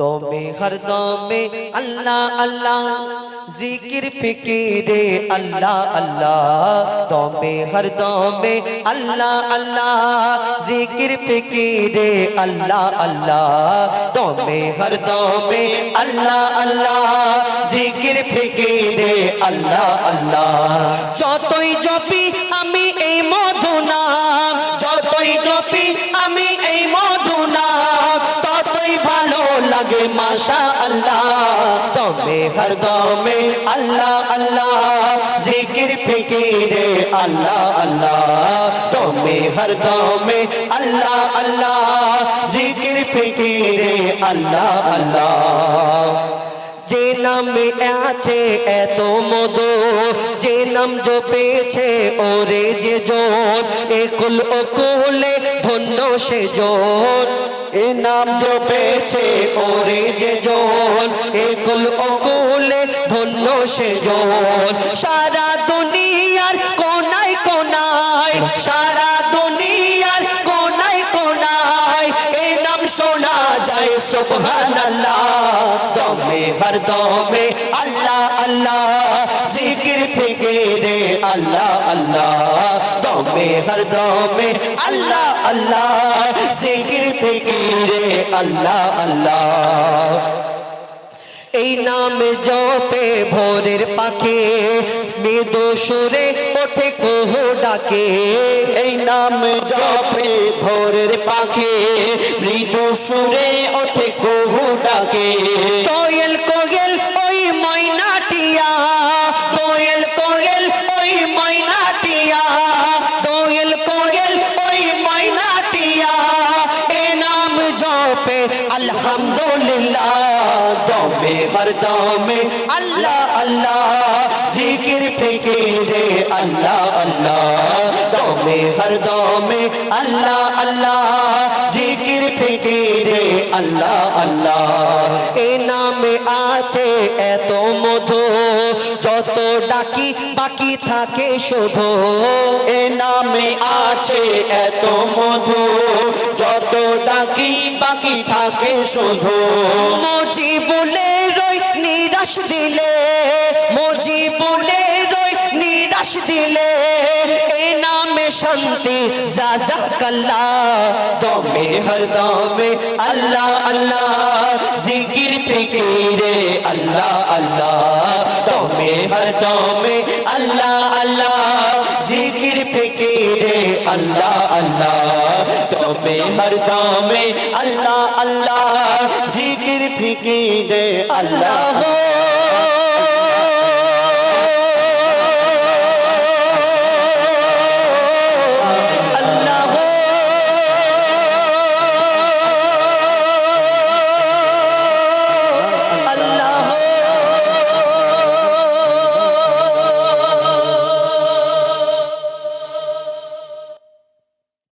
তুমি হরদমে আল্লাহ আল্লাহ। জিকির, ফিকিরে, আল্লাহ আল্লাহ। তুমি হরদমে আল্লাহ আল্লাহ। জিকির, ফিকিরে, আল্লাহ আল্লাহ। তুমি হরদমে আল্লাহ আল্লাহ। জিকির, ফিকিরে, আল্লাহ আল্লাহ। যতই জপি আমি এই মধু নাম যতই জপি আমি এই মধু নাম লাগে মাশা আল্লাহ তবে হর দমে আল্লাহ আল্লাহ। জিকির ফিকিরে আল্লাহ আল্লাহ। তবে হর দমে আল্লাহ আল্লাহ। জিকির ফিকিরে আল্লাহ আল্লাহ। যে নামে আছে এত মধু, যে নাম জপেছে ওরে যে জোর, একুল অকুলে ধন্য সে জোর। এ নাম জপেছে ওরে যে জোর একুল অকুলে ধন্য সে জোর সারা দুনিয়ার কোনায় কোনায়, সারা দুনিয়ার কোনায় কোনায়, এ নাম শোনা যায়, সুবহানাল্লাহ। দমে, হর দমে, আল্লাহ আল্লাহ। জিকির ফিকিরে, আল্লাহ আল্লাহ। দমে, হর দমে, আল্লাহ আল্লাহ জিকির ফিকিরে, আল্লাহ আল্লাহ। এই নামে জপে ভোরের পাখি, মৃদু সুরে ওঠে কোহ ডাকে। এই নাম জপে ভোরের পাখি, মৃদু সুরে ওঠে কহু ডাকে। দমে হর দমে। আল্লাহ আল্লাহ, জিকির, ফিকিরে আল্লাহ আল্লাহ, দমে, হর দমে। আল্লাহ আল্লাহ, জিকির, ফিকিরে আল্লাহ আল্লাহ, এ নামে আছে এত মধু। যত ডাকি বাকি থাকে শুধু। এ নামে আছে এত মধু। যত ডাকি বাকি থাকে শুধু। মজি শান্তি যা যা কাল্লা দমে হর দমে আল্লাহ আল্লাহ জিকির ফিকিরে আল্লাহ আল্লাহ দমে হর দমে আল্লাহ আল্লাহ জিকির ফিকিরে আল্লাহ আল্লাহ তবে হর দামে আল্লাহ আল্লাহ জিকির ফিকিরে আল্লাহ আল্লাহ